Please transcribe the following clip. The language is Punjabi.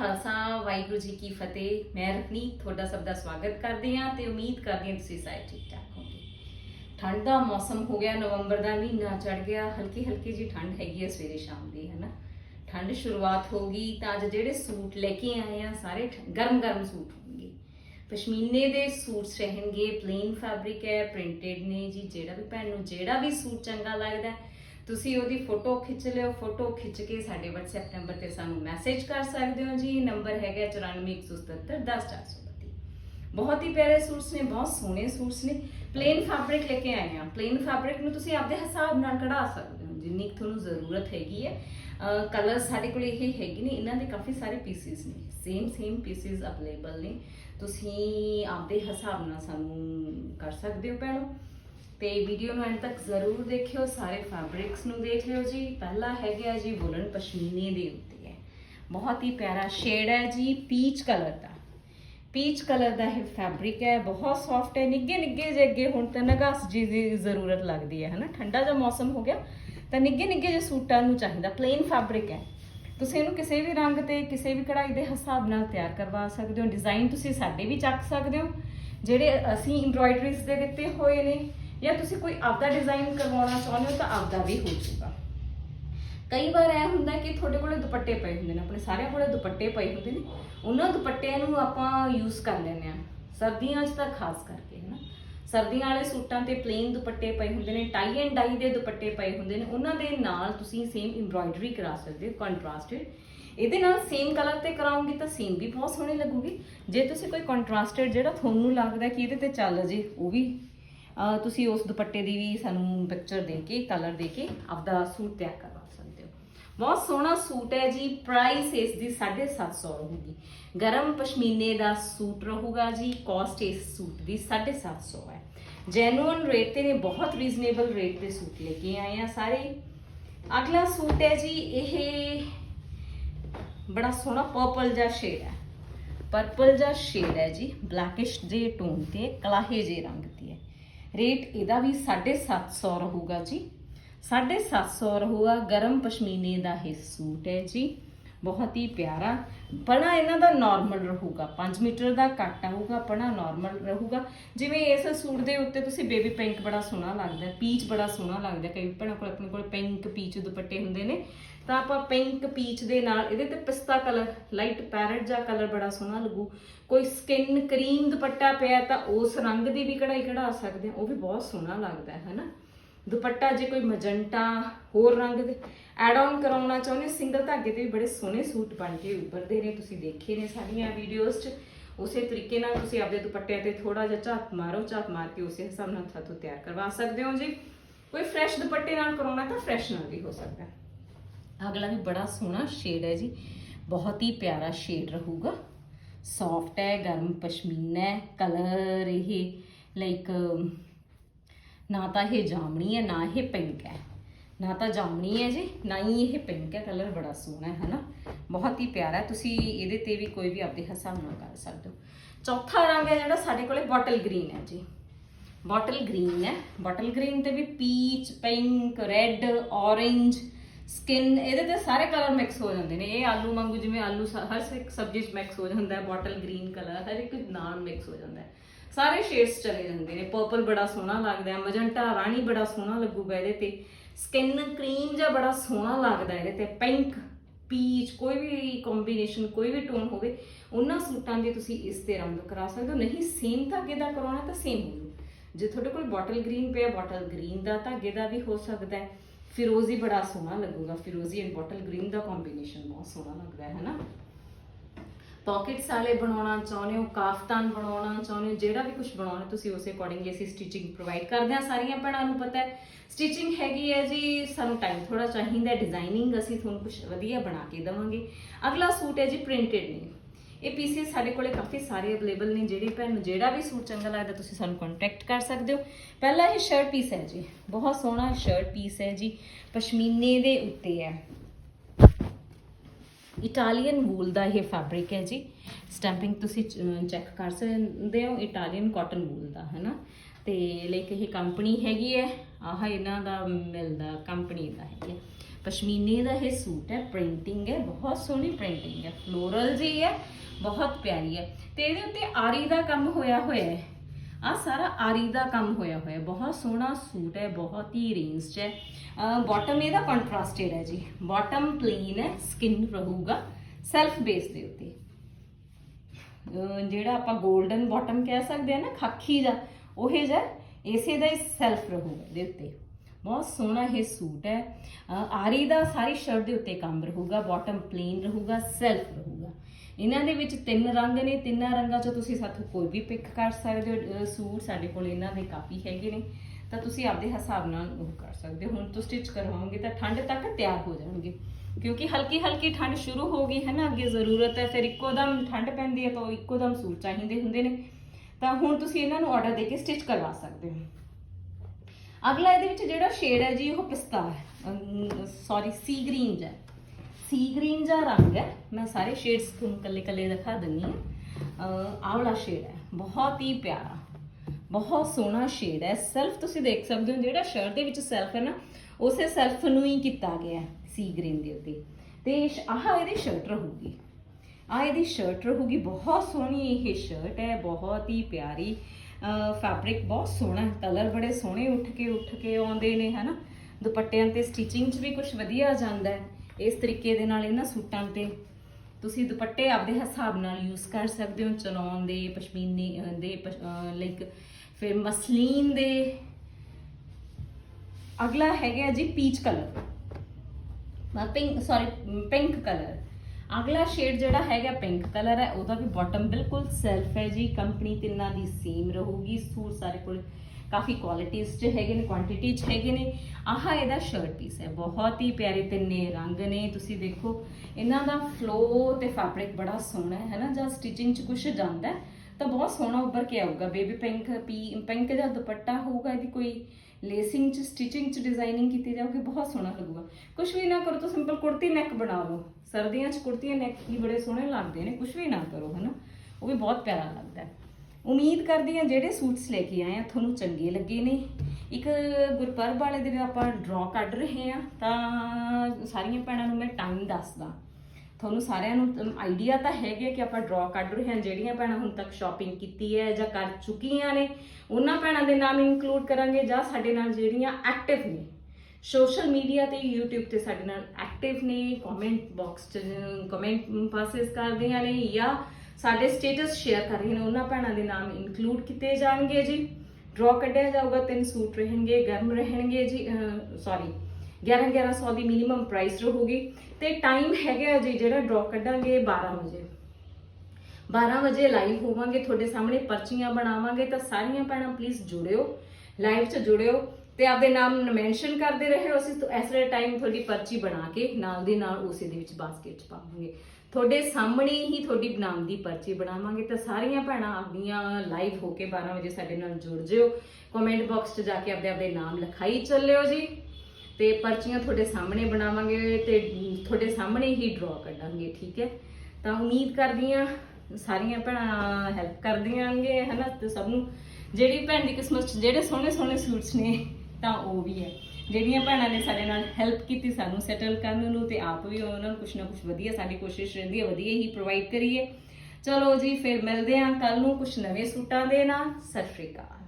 ਖਾਲਸਾ ਵਾਹਿਗੁਰੂ ਜੀ ਕੀ ਫਤਿਹ। ਮੈਂ ਰਤਨੀਤ ਤੁਹਾਡਾ ਸਭ ਦਾ ਸਵਾਗਤ ਕਰਦੀ ਹਾਂ ਤੇ ਉਮੀਦ ਕਰਦੇ ਹਾਂ ਤੁਸੀਂ ਸਾਰੇ ਠੀਕ ਠਾਕ ਹੋਵੋਗੇ। ਠੰਡ ਦਾ ਮੌਸਮ ਹੋ ਗਿਆ ਨਵੰਬਰ ਦਾ ਮਹੀਨਾ ਚੜ ਗਿਆ। ਹਲਕੀ ਹਲਕੀ ਜੀ ਠੰਡ ਹੈਗੀ ਹੈ ਸਵੇਰੇ ਸ਼ਾਮ ਦੀ ਹੈ ਨਾ? ਠੰਡ ਸ਼ੁਰੂਆਤ ਹੋ ਗਈ ਤਾਂ ਅੱਜ ਜਿਹੜੇ ਸੂਟ ਲੈ ਕੇ ਆਏ ਆ ਸਾਰੇ ਗਰਮ ਗਰਮ ਸੂਟ ਹੋਣਗੇ। ਪਸ਼ਮੀਨੇ ਦੇ ਸੂਟਸ ਰਹਿਣਗੇ ਪਲੇਨ ਫੈਬਰਿਕ ਹੈ ਪ੍ਰਿੰਟਡ ਨੇ ਜੀ ਜਿਹੜਾ ਵੀ ਭੈਣ ਨੂੰ ਜਿਹੜਾ ਵੀ ਸੂਟ ਚੰਗਾ ਲੱਗਦਾ ਹੈ, ਤੁਸੀਂ ਉਹਦੀ ਫੋਟੋ ਖਿੱਚ ਲਿਓ, ਫੋਟੋ ਖਿੱਚ ਕੇ ਸਾਡੇ WhatsApp ਨੰਬਰ ਤੇ ਸਾਨੂੰ ਮੈਸੇਜ ਕਰ ਸਕਦੇ ਹੋ ਜੀ। ਨੰਬਰ ਹੈਗਾ 9417710432 ਬਹੁਤ ਹੀ ਪਿਆਰੇ ਸੂਟਸ ਨੇ, ਬਹੁਤ ਸੋਹਣੇ ਸੂਟਸ ਨੇ। ਪਲੇਨ ਫੈਬਰਿਕ ਲੈ ਕੇ ਆਏ ਆ ਪਲੇਨ ਫੈਬਰਿਕ ਨੂੰ ਤੁਸੀਂ ਆਪਦੇ ਹਿਸਾਬ ਨਾਲ ਕਢਾ ਸਕਦੇ ਹੋ। ਜਿੰਨੀ ਕੁ ਤੁਹਾਨੂੰ ਜ਼ਰੂਰਤ ਹੈਗੀ ਹੈ। ਕਲਰ ਸਾਡੇ ਕੋਲ ਇਹ ਹੈਗੇ ਨੇ। ਇਹਨਾਂ ਦੇ ਕਾਫੀ ਸਾਰੇ ਪੀਸਿਸ ਨੇ। ਸੇਮ ਸੇਮ ਪੀਸਿਸ ਅਵੇਲੇਬਲ ਨੇ। ਤੁਸੀਂ ਆਪਦੇ ਹਿਸਾਬ ਨਾਲ ਸਾਨੂੰ ਕਰ ਸਕਦੇ ਹੋ ਭੈਣੋ। ਤੇ ਵੀਡੀਓ ਨੂੰ ਐਂਡ ਤੱਕ ਜ਼ਰੂਰ ਦੇਖਿਓ, ਸਾਰੇ ਫੈਬਰਿਕਸ ਨੂੰ ਦੇਖ ਲਿਓ ਜੀ। ਪਹਿਲਾ ਹੈਗਾ ਜੀ ਵੁਲਨ ਪਸ਼ਮੀਨੇ ਦੇ ਉੱਤੇ ਹੈ। ਬਹੁਤ ਹੀ ਪਿਆਰਾ ਸ਼ੇਡ ਹੈ ਜੀ ਪੀਚ ਕਲਰ ਦਾ। ਪੀਚ ਕਲਰ ਦਾ ਇਹ ਫੈਬਰਿਕ ਹੈ, ਬਹੁਤ ਸੌਫਟ ਹੈ ਨਿੱਗੇ ਨਿੱਗੇ ਜਿਹੇ ਅੱਗੇ ਹੁਣ ਤਾਂ ਨਗਾਸ ਜੀ ਦੀ ਜ਼ਰੂਰਤ ਲੱਗਦੀ ਹੈ, ਹਨਾ? ਠੰਡਾ ਜਿਹਾ ਮੌਸਮ ਹੋ ਗਿਆ, ਤਾਂ ਨਿੱਗੇ ਨਿੱਗੇ ਜਿਹੇ ਸੂਟਾਂ ਨੂੰ ਚਾਹੀਦਾ ਪਲੇਨ ਫੈਬਰਿਕ ਹੈ। ਤੁਸੀਂ ਇਹਨੂੰ ਕਿਸੇ ਵੀ ਰੰਗ ਤੇ, ਕਿਸੇ ਵੀ ਕਢਾਈ ਦੇ ਹਿਸਾਬ ਨਾਲ ਤਿਆਰ ਕਰਵਾ ਸਕਦੇ ਹੋ। ਡਿਜ਼ਾਈਨ ਤੁਸੀਂ ਸਾਡੇ ਵੀ ਚੱਕ ਸਕਦੇ ਹੋ। ਜਿਹੜੇ ਅਸੀਂ ਐਮਬ੍ਰਾਇਡਰੀਜ਼ ਦੇ ਦਿੱਤੇ ਹੋਏ ਨੇ ਜਾਂ ਤੁਸੀਂ ਕੋਈ ਆਪਦਾ ਡਿਜ਼ਾਈਨ ਕਰਵਾਉਣਾ ਚਾਹੁੰਦੇ ਹੋ ਤਾਂ ਆਪਦਾ ਵੀ ਹੋ ਜਾਊਗਾ। ਕਈ ਵਾਰ ਇਹ ਹੁੰਦਾ ਕਿ ਤੁਹਾਡੇ ਕੋਲੇ ਦੁਪੱਟੇ ਪਏ ਹੁੰਦੇ ਨੇ, ਆਪਣੇ ਸਾਰਿਆਂ ਕੋਲੇ ਦੁਪੱਟੇ ਪਏ ਹੁੰਦੇ ਨੇ, ਉਹਨਾਂ ਦੁਪੱਟਿਆਂ ਨੂੰ ਆਪਾਂ ਯੂਜ਼ ਕਰ ਲੈਂਦੇ ਆ ਸਰਦੀਆਂ 'ਚ ਤਾਂ ਖਾਸ ਕਰਕੇ ਹੈ ਨਾ ਸਰਦੀਆਂ ਵਾਲੇ ਸੂਟਾਂ ਤੇ ਪਲੇਨ ਦੁਪੱਟੇ ਪਏ ਹੁੰਦੇ ਨੇ ਟਾਈ ਐਂਡ ਡਾਈ ਦੇ ਦੁਪੱਟੇ ਪਏ ਹੁੰਦੇ ਨੇ, ਉਹਨਾਂ ਦੇ ਨਾਲ ਤੁਸੀਂ ਸੇਮ ਐਮਬ੍ਰਾਇਡਰੀ ਕਰਾ ਸਕਦੇ ਹੋ ਕੰਟਰਾਸਟਡ ਇਹਦੇ ਨਾਲ ਸੇਮ ਕਲਰ ਤੇ ਕਰਾਉਂਗੀ ਤਾਂ ਸੇਮ ਵੀ ਬਹੁਤ ਸੋਹਣੇ ਲੱਗੂਗੀ। ਜੇ ਤੁਸੀਂ ਕੋਈ ਕੰਟਰਾਸਟਡ ਜਿਹੜਾ ਤੁਹਾਨੂੰ ਲੱਗਦਾ ਕਿ ਇਹਦੇ ਤੇ ਚੱਲ ਜੇ, ਉਹ ਵੀ ਤੁਸੀਂ ਉਸ ਦੁਪੱਟੇ ਦੀ ਵੀ ਸਾਨੂੰ ਪਿਕਚਰ ਦੇ ਕੇ ਕਲਰ ਦੇ ਕੇ ਆਪਦਾ ਸੂਟ ਤਿਆਰ ਕਰਵਾ ਸਕਦੇ ਹੋ। ਬਹੁਤ ਸੋਹਣਾ ਸੂਟ ਹੈ ਜੀ ਪ੍ਰਾਈਸ ਇਸ ਦੀ 750 ਰਹੂਗੀ। ਗਰਮ ਪਸ਼ਮੀਨੇ ਦਾ ਸੂਟ ਰਹੂਗਾ ਜੀ ਕਾਸਟ ਇਸ ਸੂਟ ਦੀ 750 ਹੈ। ਜੈਨੂਅਨ ਰੇਟ ਤੇ ਨੇ, ਬਹੁਤ ਰੀਜ਼ਨੇਬਲ ਰੇਟ ਤੇ ਸੂਟ ਲੈ ਕੇ ਆਏ ਆ ਸਾਰੇ। ਅਗਲਾ ਸੂਟ ਹੈ ਜੀ, ਇਹ ਬੜਾ ਸੋਹਣਾ ਪਰਪਲ ਜਿਹਾ ਸ਼ੇਡ ਹੈ। ਪਰਪਲ ਜਿਹਾ ਸ਼ੇਡ ਹੈ ਜੀ ਬਲੈਕਿਸ਼ ਦੇ ਟੋਨ ਤੇ, ਕਲਾਹੇ ਜੇ ਰੰਗ ਦੀ ਰੇਟ ਇਹਦਾ ਵੀ 750 ਰਹੂਗਾ ਜੀ। 750 ਰਹੂਗਾ ਗਰਮ ਪਸ਼ਮੀਨੇ ਦਾ ਇਹ ਸੂਟ ਹੈ ਜੀ। ਬਹੁਤ ਹੀ ਪਿਆਰਾ। ਪਣਾ ਇਹਨਾਂ ਦਾ ਨਾਰਮਲ ਰਹੂਗਾ। 5 ਮੀਟਰ ਦਾ ਕੱਟ ਆਊਗਾ ਪਣਾ ਨਾਰਮਲ ਰਹੂਗਾ। ਜਿਵੇਂ ਇਸ ਸੂਟ ਦੇ ਉੱਤੇ ਤੁਸੀਂ ਬੇਬੀ ਪਿੰਕ ਬੜਾ ਸੋਹਣਾ ਲੱਗਦਾ ਪੀਚ ਬੜਾ ਸੋਹਣਾ ਲੱਗਦਾ ਕਈ ਭੈਣਾਂ ਕੋਲ ਆਪਣੇ ਕੋਲ ਪਿੰਕ ਪੀਚ ਦੁਪੱਟੇ ਹੁੰਦੇ ਨੇ। ਤਾਂ ਆਪਾਂ ਪਿੰਕ ਪੀਚ ਦੇ ਨਾਲ ਇਹਦੇ ਤੇ ਪਿਸਤਾ ਕਲਰ ਲਾਈਟ ਪੈਰਟ ਜਾਂ ਕਲਰ ਬੜਾ ਸੋਹਣਾ ਲੱਗੂ। ਕੋਈ ਸਕਿਨ ਕਰੀਮ ਦੁਪੱਟਾ ਪਿਆ ਤਾਂ ਉਸ ਰੰਗ ਦੀ ਵੀ ਕਢਾਈ ਕਢਾ ਸਕਦੇ ਆ ਉਹ ਵੀ ਬਹੁਤ ਸੋਹਣਾ ਲੱਗਦਾ ਹੈ, ਹਨਾ? ਦੁਪੱਟਾ ਜੇ ਕੋਈ ਮਜੰਟਾ ਹੋਰ ਰੰਗ ਦੇ ਐਡ ਆਨ ਕਰਾਉਣਾ ਚਾਹੁੰਦੇ ਸਿੰਗਲ ਧਾਗੇ ਤੇ ਵੀ ਬੜੇ ਸੋਹਣੇ ਸੂਟ ਬਣ ਕੇ ਉੱਭਰਦੇ ਨੇ, ਤੁਸੀਂ ਦੇਖੇ ਨੇ ਸਾਡੀਆਂ ਵੀਡੀਓਜ਼ 'ਚ। ਉਸੇ ਤਰੀਕੇ ਨਾਲ ਤੁਸੀਂ ਆਪਦੇ ਦੁਪੱਟਿਆਂ ਤੇ ਥੋੜਾ ਜਿਹਾ ਝਾਤ ਮਾਰੋ, ਝਾਤ ਮਾਰ ਕੇ ਉਸੇ ਹਿਸਾਬ ਨਾਲ ਹੱਥੋਂ ਤਿਆਰ ਕਰਵਾ ਸਕਦੇ ਹੋ ਜੀ। ਕੋਈ ਫਰੈਸ਼ ਦੁਪੱਟੇ ਨਾਲ ਕਰਾਉਣਾ ਤਾਂ ਫਰੈਸ਼ ਨਾਲ ਵੀ ਹੋ ਸਕਦਾ। ਅਗਲਾ ਵੀ ਬੜਾ ਸੋਹਣਾ ਸ਼ੇਡ ਹੈ ਜੀ। ਬਹੁਤ ਹੀ ਪਿਆਰਾ ਸ਼ੇਡ ਰਹੂਗਾ। ਸੌਫਟ ਹੈ, ਗਰਮ ਪਸ਼ਮੀਨਾ ਹੈ ਕਲਰ ਇਹ ਲਾਈਕ ਨਾ ਤਾਂ ਇਹ ਜਾਮਣੀ ਹੈ, ਨਾ ਇਹ ਪਿੰਕ ਹੈ। ਨਾ ਤਾਂ ਜਾਮਣੀ ਹੈ ਜੀ, ਨਾ ਹੀ ਇਹ ਪਿੰਕ ਹੈ, ਕਲਰ ਬੜਾ ਸੋਹਣਾ ਹੈ, ਹਨਾ? ਬਹੁਤ ਹੀ ਪਿਆਰਾ ਤੁਸੀਂ ਇਹਦੇ ਤੇ ਵੀ ਕੋਈ ਵੀ ਆਪਦੇ ਹਿਸਾਬ ਨਾਲ ਕਰ ਸਕਦੇ ਹੋ। ਚੌਥਾ ਰੰਗ ਹੈ ਜਿਹੜਾ ਸਾਡੇ ਕੋਲੇ ਬੋਟਲ ਗ੍ਰੀਨ ਹੈ ਜੀ। ਬੋਟਲ ਗ੍ਰੀਨ ਹੈ। ਬੋਟਲ ਗ੍ਰੀਨ ਤੇ ਵੀ peach, pink, red, orange, skin, ਇਹਦੇ ਤੇ ਸਾਰੇ ਕਲਰ ਮਿਕਸ ਹੋ ਜਾਂਦੇ ਨੇ। ਇਹ ਆਲੂ ਵਾਂਗੂ ਜਿਵੇਂ ਆਲੂ ਸ- ਹਰ ਇੱਕ ਸਬਜ਼ੀ 'ਚ ਮਿਕਸ ਹੋ ਜਾਂਦਾ ਹੈ। ਬੋਟਲ ਗ੍ਰੀਨ ਕਲਰ ਹਰ ਇੱਕ ਨਾਨ ਮਿਕਸ ਹੋ ਜਾਂਦਾ ਹੈ। ਸਾਰੇ ਸ਼ੇਡਸ ਚਲੇ ਜਾਂਦੇ ਨੇ। ਪਰਪਲ ਬੜਾ ਸੋਹਣਾ ਲੱਗਦਾ ਹੈ ਮਜੰਟਾ ਰਾਣੀ ਬੜਾ ਸੋਹਣਾ ਲੱਗੂਗਾ ਇਹਦੇ ਤੇ। ਸਕਿਨ ਕਰੀਮ ਜਿਹਾ ਬੜਾ ਸੋਹਣਾ ਲੱਗਦਾ ਇਹਦੇ ਤੇ। ਪਿੰਕ ਪੀਚ ਕੋਈ ਵੀ ਕੰਬੀਨੇਸ਼ਨ ਕੋਈ ਵੀ ਟੋਨ ਹੋਵੇ, ਉਹਨਾਂ ਸੂਟਾਂ ਦੇ ਤੁਸੀਂ ਇਸ ਤੇ ਰੰਗ ਕਰਾ ਸਕਦੇ ਹੋ। ਨਹੀਂ ਸੇਮ ਧਾਗੇ ਦਾ ਕਰਾਉਣਾ ਤਾਂ ਸੇਮ ਹੋ ਜੇ ਤੁਹਾਡੇ ਕੋਲ ਬੋਟਲ ਗ੍ਰੀਨ ਪਿਆ ਬੋਟਲ ਗ੍ਰੀਨ ਦਾ ਧਾਗੇ ਦਾ ਵੀ ਹੋ ਸਕਦਾ ਹੈ। ਫਿਰੋਜ਼ੀ ਬੜਾ ਸੋਹਣਾ ਲੱਗੂਗਾ। ਫਿਰੋਜ਼ੀ ਐਂਡ ਬੋਟਲ ਗ੍ਰੀਨ ਦਾ ਕੰਬੀਨੇਸ਼ਨ ਬਹੁਤ ਸੋਹਣਾ ਲੱਗਦਾ ਹੈ ਨਾ? ਪਾਕਟਸ ਵਾਲੇ ਬਣਾਉਣਾ ਚਾਹੁੰਦੇ ਹੋ, ਕਾਫਤਾਨ ਬਣਾਉਣਾ ਚਾਹੁੰਦੇ ਹੋ, ਜਿਹੜਾ ਵੀ ਕੁਝ ਬਣਾਉਣਾ ਤੁਸੀਂ ਉਸੇ ਅਕੋਰਡਿੰਗਲੀ ਅਸੀਂ ਸਟਿਚਿੰਗ ਪ੍ਰੋਵਾਈਡ ਕਰਦੇ ਹਾਂ। ਸਾਰੀਆਂ ਭੈਣਾਂ ਨੂੰ ਪਤਾ ਹੈ ਸਟਿਚਿੰਗ ਹੈਗੀ ਹੈ ਜੀ, ਸਾਨੂੰ ਟਾਈਮ ਥੋੜਾ ਚਾਹੀਦਾ ਡਿਜ਼ਾਈਨਿੰਗ ਅਸੀਂ ਤੁਹਾਨੂੰ ਕੁਝ ਵਧੀਆ ਬਣਾ ਕੇ ਦੇਵਾਂਗੇ। ਅਗਲਾ ਸੂਟ ਹੈ ਜੀ ਪ੍ਰਿੰਟਡ ਨੇ। ਇਹ ਪੀਸਿਸ ਸਾਡੇ ਕੋਲੇ ਕਾਫੀ ਸਾਰੇ ਅਵੇਲੇਬਲ ਨੇ, ਜਿਹੜੀ ਭੈਣ ਨੂੰ ਜਿਹੜਾ ਵੀ ਸੂਟ ਚੰਗਾ ਲੱਗਦਾ ਤੁਸੀਂ ਸਾਨੂੰ ਕੰਟੈਕਟ ਕਰ ਸਕਦੇ ਹੋ। ਪਹਿਲਾ ਇਹ ਸ਼ਰਟ ਪੀਸ ਹੈ ਜੀ, ਬਹੁਤ ਸੋਹਣਾ ਸ਼ਰਟ ਪੀਸ ਹੈ ਜੀ, ਪਸ਼ਮੀਨੇ ਦੇ ਉੱਤੇ ਹੈ। ਇਟਾਲੀਅਨ ਵੂਲ ਦਾ ਇਹ ਫੈਬਰਿਕ ਹੈ ਜੀ। ਸਟੈਂਪਿੰਗ ਤੁਸੀਂ ਚੈੱਕ ਕਰ ਸਕਦੇ ਹੋ, ਇਟਾਲੀਅਨ ਕਾਟਨ ਵੂਲ ਦਾ ਹੈ ਨਾ ਤੇ ਲੇਕਿਨ ਇਹ ਕੰਪਨੀ ਹੈਗੀ ਹੈ, ਆਹ ਇਹਨਾਂ ਦਾ ਮਿਲਦਾ ਕੰਪਨੀ ਦਾ ਹੈਗਾ ਪਸ਼ਮੀਨੇ ਦਾ ਇਹ ਸੂਟ ਹੈ, ਪ੍ਰਿੰਟਿੰਗ ਹੈ, ਬਹੁਤ ਸੋਹਣੀ ਪ੍ਰਿੰਟਿੰਗ ਹੈ। ਫਲੋਰਲ ਜੀ ਹੈ, ਬਹੁਤ ਪਿਆਰੀ ਹੈ। ਤੇ ਇਹਦੇ ਉੱਤੇ ਆਰੀ ਦਾ ਕੰਮ ਹੋਇਆ ਹੋਇਆ ਹੈ। ਆ ਸਾਰਾ ਆਰੀ ਦਾ ਕੰਮ ਹੋਇਆ ਹੋਇਆ ਬਹੁਤ ਸੋਹਣਾ ਸੂਟ ਹੈ, ਬਹੁਤ ਹੀ ਰੇਂਜ 'ਚ ਹੈ। ਬਾਟਮ ਇਹਦਾ ਕੰਟਰਾਸਟਡ ਹੈ ਜੀ। ਬਾਟਮ ਪਲੇਨ ਹੈ ਸਕਿਨ ਰਹੂਗਾ ਸੈਲਫ ਬੇਸ ਦੇ ਉੱਤੇ। ਜਿਹੜਾ ਆਪਾਂ 골ਡਨ ਬਾਟਮ ਕਹਿ ਸਕਦੇ ਆ ਨਾ, ਖਾਕੀ ਦਾ ਉਹੇ ਜਿਹਾ, ਇਸੇ ਦਾ ਹੀ ਸੈਲਫ ਰਹੂਗਾ ਦੇ ਉੱਤੇ। ਬਹੁਤ ਸੋਹਣਾ ਇਹ ਸੂਟ ਹੈ। ਆਰੀ ਦਾ ਸਾਰੀ ਸ਼ਰਟ ਦੇ ਉੱਤੇ ਕੰਮ ਰਹੂਗਾ ਬਾਟਮ ਪਲੇਨ ਰਹੂਗਾ ਸੈਲਫ ਰਹੂਗਾ। ਇਹਨਾਂ ਦੇ ਵਿੱਚ ਤਿੰਨ ਰੰਗ ਨੇ, ਤਿੰਨਾਂ ਰੰਗਾਂ 'ਚੋਂ ਤੁਸੀਂ ਸਾਥੋਂ ਕੋਈ ਵੀ ਪਿਕ ਕਰ ਸਕਦੇ ਹੋ ਸੂਟ, ਸਾਡੇ ਕੋਲ ਇਹਨਾਂ ਦੇ ਕਾਫੀ ਹੈਗੇ ਨੇ, ਤਾਂ ਤੁਸੀਂ ਆਪਦੇ ਹਿਸਾਬ ਨਾਲ ਉਹ ਕਰ ਸਕਦੇ ਹੋ। ਹੁਣ ਤੋਂ ਸਟਿਚ ਕਰਵਾਓਗੇ ਤਾਂ ਠੰਡ ਤੱਕ ਤਿਆਰ ਹੋ ਜਾਣਗੇ, ਕਿਉਂਕਿ ਹਲਕੀ ਹਲਕੀ ਠੰਡ ਸ਼ੁਰੂ ਹੋ ਗਈ ਹੈ ਨਾ, ਅੱਗੇ ਜ਼ਰੂਰਤ ਹੈ, ਫਿਰ ਇੱਕੋ ਦਮ ਠੰਡ ਪੈਂਦੀ ਹੈ ਤਾਂ ਉਹ ਇੱਕੋ ਦਮ ਸੂਟ ਚਾਹੀਦੇ ਹੁੰਦੇ ਨੇ। ਤਾਂ ਹੁਣ ਤੁਸੀਂ ਇਹਨਾਂ ਨੂੰ ਆਰਡਰ ਦੇ ਕੇ ਸਟਿਚ ਕਰਵਾ ਸਕਦੇ ਹੋ। ਅਗਲਾ ਇਹਦੇ ਵਿੱਚ ਜਿਹੜਾ ਸ਼ੇਡ ਹੈ ਜੀ, ਉਹ ਪਿਸਤਾ ਹੈ ਸੌਰੀ ਸੀ ਗ੍ਰੀਨ ਹੈ। ਸੀ ਗ੍ਰੀਨ ਦਾ ਰੰਗ ਹੈ, ਮੈਂ ਸਾਰੇ ਸ਼ੇਡਸ ਤੁਹਾਨੂੰ ਕੱਲੇ ਕੱਲੇ ਦਿਖਾ ਦਿੰਨੀ ਆ ਆਵਲਾ ਸ਼ੇਡ ਹੈ, ਬਹੁਤ ਹੀ ਪਿਆਰਾ, ਬਹੁਤ ਸੋਹਣਾ ਸ਼ੇਡ ਹੈ। ਸੈਲਫ ਤੁਸੀਂ ਦੇਖ ਸਕਦੇ ਹੋ, ਜਿਹੜਾ ਸ਼ਰਟ ਦੇ ਵਿੱਚ ਸੈਲਫ ਹੈ ਨਾ, ਉਸੇ ਸੈਲਫ ਨੂੰ ਹੀ ਕੀਤਾ ਗਿਆ ਸੀ ਗ੍ਰੀਨ ਦੇ ਉੱਤੇ। ਤੇ ਸ਼- ਆਹ ਇਹਦੀ ਸ਼ਰਟ ਰਹੂਗੀ। ਆ ਇਹਦੀ ਸ਼ਰਟ ਰਹੂਗੀ, ਬਹੁਤ ਸੋਹਣੀ ਇਹ ਸ਼ਰਟ ਹੈ, ਬਹੁਤ ਹੀ ਪਿਆਰੀ। ਫੈਬਰਿਕ ਬਹੁਤ ਸੋਹਣਾ ਹੈ ਕਲਰ ਬੜੇ ਸੋਹਣੇ ਉੱਠ ਕੇ ਉੱਠ ਕੇ ਆਉਂਦੇ ਨੇ, ਹਨਾ। ਦੁਪੱਟਿਆਂ ਤੇ ਸਟਿਚਿੰਗ 'ਚ ਵੀ ਕੁਝ ਵਧੀਆ ਜਾਂਦਾ ਹੈ। ਇਸ ਤਰੀਕੇ ਦੇ ਨਾਲ ਇਹਨਾਂ ਸੂਟਾਂ ਤੇ ਤੁਸੀਂ ਦੁਪੱਟੇ ਆਪਦੇ ਹਿਸਾਬ ਨਾਲ ਯੂਜ਼ ਕਰ ਸਕਦੇ ਹੋ ਚਲਾਉਣ ਦੇ, ਪਸ਼ਮੀਨੇ ਦੇ ਲਾਈਕ ਫਿਰ ਮਸਲੀਨ ਦੇ। ਅਗਲਾ ਹੈਗਾ ਜੀ peach colour pink sorry pink colour ਅਗਲਾ ਸ਼ੇਡ ਜਿਹੜਾ ਹੈਗਾ ਪਿੰਕ ਕਲਰ ਹੈ, ਉਹਦਾ ਵੀ ਬਾਟਮ ਬਿਲਕੁਲ ਸੈਲਫ ਹੈ ਜੀ। ਕੰਪਨੀ ਤਿੰਨਾਂ ਦੀ ਸੇਮ ਰਹੂਗੀ। ਸੂਟ ਸਾਰੇ ਕੋਲ ਕਾਫੀ ਕੁਆਲਿਟੀਜ਼ 'ਚ ਹੈਗੇ ਨੇ ਕੁਆਂਟੀਟੀ 'ਚ ਹੈਗੇ ਨੇ। ਆਹ ਇਹਦਾ ਸ਼ਰਟ ਪੀਸ ਹੈ, ਬਹੁਤ ਹੀ ਪਿਆਰੇ ਤਿੰਨੇ ਰੰਗ ਨੇ। ਤੁਸੀਂ ਦੇਖੋ, ਇਹਨਾਂ ਦਾ ਫਲੋ ਤੇ ਫੈਬਰਿਕ ਬੜਾ ਸੋਹਣਾ ਹੈ ਨਾ ਜਾਂ ਸਟਿਚਿੰਗ 'ਚ ਕੁਝ ਜਾਂਦਾ ਤਾਂ ਬਹੁਤ ਸੋਹਣਾ ਉੱਭਰ ਕੇ ਆਊਗਾ। ਬੇਬੀ ਪਿੰਕ ਪੀ ਪਿੰਕ ਦਾ ਦੁਪੱਟਾ ਹੋਊਗਾ, ਇਹਦੀ ਕੋਈ ਲੇਸਿੰਗ 'ਚ ਸਟਿਚਿੰਗ 'ਚ ਡਿਜ਼ਾਈਨਿੰਗ ਕੀਤੀ ਜਾਊਗੀ, ਬਹੁਤ ਸੋਹਣਾ ਲੱਗੂਗਾ। ਕੁਝ ਵੀ ਨਾ ਕਰੋ, ਤਾਂ ਸਿੰਪਲ ਕੁੜਤੀ ਨੈਕ ਬਣਾ ਲਓ। ਸਰਦੀਆਂ 'ਚ ਕੁੜਤੀਆਂ ਨੈਕ ਵੀ ਬੜੇ ਸੋਹਣੇ ਲੱਗਦੇ ਨੇ ਕੁਝ ਵੀ ਨਾ ਕਰੋ, ਹਨਾ? ਉਹ ਵੀ ਬਹੁਤ ਪਿਆਰਾ ਲੱਗਦਾ ਹੈ। ਉਮੀਦ ਕਰਦੀ ਹਾਂ ਜਿਹੜੇ ਸੂਟਸ ਲੈ ਕੇ ਆਏ ਆ, ਤੁਹਾਨੂੰ ਚੰਗੇ ਲੱਗੇ ਨੇ। ਇੱਕ ਗੁਰਪਰਬ ਵਾਲੇ ਦਿਨ ਆਪਾਂ ਡਰਾ ਕੱਢ ਰਹੇ ਆ ਤਾਂ ਸਾਰੀਆਂ ਭੈਣਾਂ ਨੂੰ ਮੈਂ ਟਾਈਮ ਦੱਸਦਾ। ਤੁਹਾਨੂੰ ਸਾਰਿਆਂ ਨੂੰ ਆਈਡੀਆ ਤਾਂ ਹੈਗਾ ਕਿ ਆਪਾਂ ਡਰਾ ਕੱਢ ਰਹੇ ਹਾਂ, ਜਿਹੜੀਆਂ ਭੈਣਾਂ ਹੁਣ ਤੱਕ ਸ਼ਾਪਿੰਗ ਕੀਤੀ ਹੈ ਜਾਂ ਕਰ ਚੁੱਕੀਆਂ ਨੇ, ਉਹਨਾਂ ਭੈਣਾਂ ਦੇ ਨਾਮ ਇਨਕਲੂਡ ਕਰਾਂਗੇ ਜਾਂ ਸਾਡੇ ਨਾਲ ਜਿਹੜੀਆਂ ਐਕਟਿਵ ਨੇ। ਸੋਸ਼ਲ ਮੀਡੀਆ ਤੇ YouTube ਤੇ ਸਾਡੇ ਨਾਲ ਐਕਟਿਵ ਨੇ ਕਮੈਂਟ ਬਾਕਸ 'ਚ ਕਮੈਂਟ ਪਾਸਿਸ ਕਰਦੀਆਂ ਨੇ ਜਾਂ ਸਾਡੇ ਸਟੇਟਸ ਸ਼ੇਅਰ ਕਰ ਰਹੇ ਨੇ, ਉਹਨਾਂ ਭੈਣਾਂ ਦੇ ਨਾਮ ਇਨਕਲੂਡ ਕੀਤੇ ਜਾਣਗੇ ਜੀ। ਡਰਾ ਕੱਢਿਆ ਜਾਊਗਾ, ਤਿੰਨ ਸੂਟ ਰਹਿਣਗੇ, ਗਰਮ ਰਹਿਣਗੇ ਜੀ ਸੌਰੀ 11 1100 ਦੀ ਮਿਨੀਮਮ ਪ੍ਰਾਈਸ ਰਹੂਗੀ। ਤੇ ਟਾਈਮ ਹੈਗਾ ਜੀ, ਜਿਹੜਾ ਡਰਾ ਕੱਢਾਂਗੇ 12 ਵਜੇ। 12 ਵਜੇ ਲਾਈਵ ਹੋਵਾਂਗੇ, ਤੁਹਾਡੇ ਸਾਹਮਣੇ ਪਰਚੀਆਂ ਬਣਾਵਾਂਗੇ, ਤਾਂ ਸਾਰੀਆਂ ਭੈਣਾਂ ਪਲੀਜ਼ ਜੁੜਿਓ ਲਾਈਵ 'ਚ ਜੁੜਿਓ। ਤੇ ਆਪਦੇ ਨਾਮ ਮੈਂਸ਼ਨ ਕਰਦੇ ਰਹਿਓ ਅਸੀਂ ਤਾਂ ਐਸਰੇ ਟਾਈਮ ਤੁਹਾਡੀ ਪਰਚੀ ਬਣਾ ਕੇ ਨਾਲ ਦੀ ਨਾਲ ਉਸੇ ਦੇ ਵਿੱਚ ਬਾਸਕਟ 'ਚ ਪਾਵਾਂਗੇ। ਤੁਹਾਡੇ ਸਾਹਮਣੇ ਹੀ ਤੁਹਾਡੀ ਨਾਮ ਦੀ ਪਰਚੀ ਬਣਾਵਾਂਗੇ ਤਾਂ ਸਾਰੀਆਂ ਭੈਣਾਂ ਆਪਦੀਆਂ ਲਾਈਵ ਹੋ ਕੇ 12 ਵਜੇ ਸਾਡੇ ਨਾਲ ਜੁੜ ਜਿਓ। ਕਮੈਂਟ ਬਾਕਸ 'ਚ ਜਾ ਕੇ ਆਪਦੇ ਆਪਦੇ ਨਾਮ ਲਿਖਾਈ ਚੱਲਿਓ ਜੀ। ਤੇ ਪਰਚੀਆਂ ਤੁਹਾਡੇ ਸਾਹਮਣੇ ਬਣਾਵਾਂਗੇ ਤੇ ਤੁਹਾਡੇ ਸਾਹਮਣੇ ਹੀ ਡਰਾ ਕੱਢਾਂਗੇ, ਠੀਕ ਹੈ? ਤਾਂ ਉਮੀਦ ਕਰਦੀ ਹਾਂ ਸਾਰੀਆਂ ਭੈਣਾਂ ਹੈਲਪ ਕਰਦੀਆਂ ਹਨਾ ਤੇ ਸਭ ਨੂੰ ਜਿਹੜੀ ਭੈਣ ਦੀ ਕਿਸਮਤ 'ਚ ਜਿਹੜੇ ਸੋਹਣੇ ਸੋਹਣੇ ਸੂਟਸ ਨੇ, ਤਾਂ ਉਹ ਵੀ ਹੈ। ਜਿਹੜੀਆਂ ਭੈਣਾਂ ਨੇ ਸਾਡੇ ਨਾਲ ਹੈਲਪ ਕੀਤੀ, ਸਾਨੂੰ ਸੈਟਲ ਕਰਨ ਨੂੰ ਤੇ ਆਪ ਵੀ ਉਹਨਾਂ ਨੂੰ ਕੁਛ ਨਾ ਕੁਛ ਵਧੀਆ ਸਾਡੀ ਕੋਸ਼ਿਸ਼ ਰਹਿੰਦੀ ਹੈ, ਵਧੀਆ ਹੀ ਪ੍ਰੋਵਾਈਡ ਕਰੀਏ। ਚਲੋ ਜੀ, ਫਿਰ ਮਿਲਦੇ ਹਾਂ ਕੱਲ ਨੂੰ ਕੁਛ ਨਵੇਂ ਸੂਟਾਂ ਦੇ ਨਾਲ। ਸਤਿ ਸ਼੍ਰੀ ਅਕਾਲ।